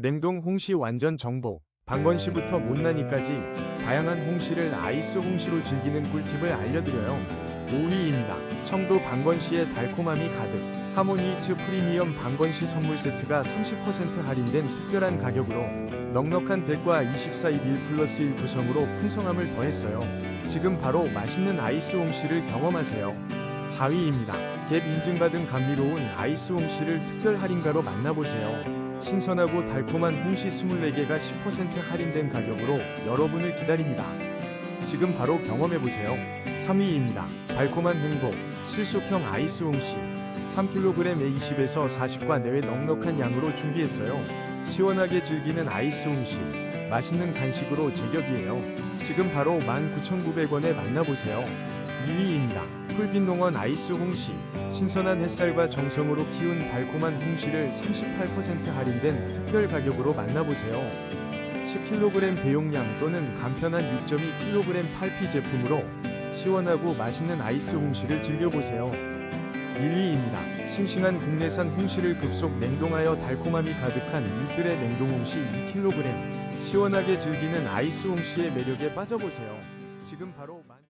냉동 홍시 완전 정복. 방건시부터 못난이까지 다양한 홍시를 아이스 홍시로 즐기는 꿀팁을 알려드려요. 5위입니다. 청도 방건시의 달콤함이 가득. 하모니츠 프리미엄 방건시 선물 세트가 30% 할인된 특별한 가격으로 넉넉한 덱과 24입 1 플러스 1 구성으로 풍성함을 더했어요. 지금 바로 맛있는 아이스 홍시를 경험하세요. 4위입니다. 갭 인증받은 감미로운 아이스 홍시를 특별 할인가로 만나보세요. 신선하고 달콤한 홍시 24개가 10% 할인된 가격으로 여러분을 기다립니다. 지금 바로 경험해보세요. 3위입니다. 달콤한 행복, 실속형 아이스 홍시. 3kg에 20에서 40과 내외 넉넉한 양으로 준비했어요. 시원하게 즐기는 아이스 홍시. 맛있는 간식으로 제격이에요. 지금 바로 19,900원에 만나보세요. 2위입니다. 풀빛농원 아이스 홍시. 신선한 햇살과 정성으로 키운 달콤한 홍시를 38% 할인된 특별 가격으로 만나보세요. 10kg 대용량 또는 간편한 6.2kg 8P 제품으로 시원하고 맛있는 아이스 홍시를 즐겨보세요. 1위입니다. 싱싱한 국내산 홍시를 급속 냉동하여 달콤함이 가득한 일들의 냉동 홍시 2kg. 시원하게 즐기는 아이스 홍시의 매력에 빠져보세요. 지금 바로 만...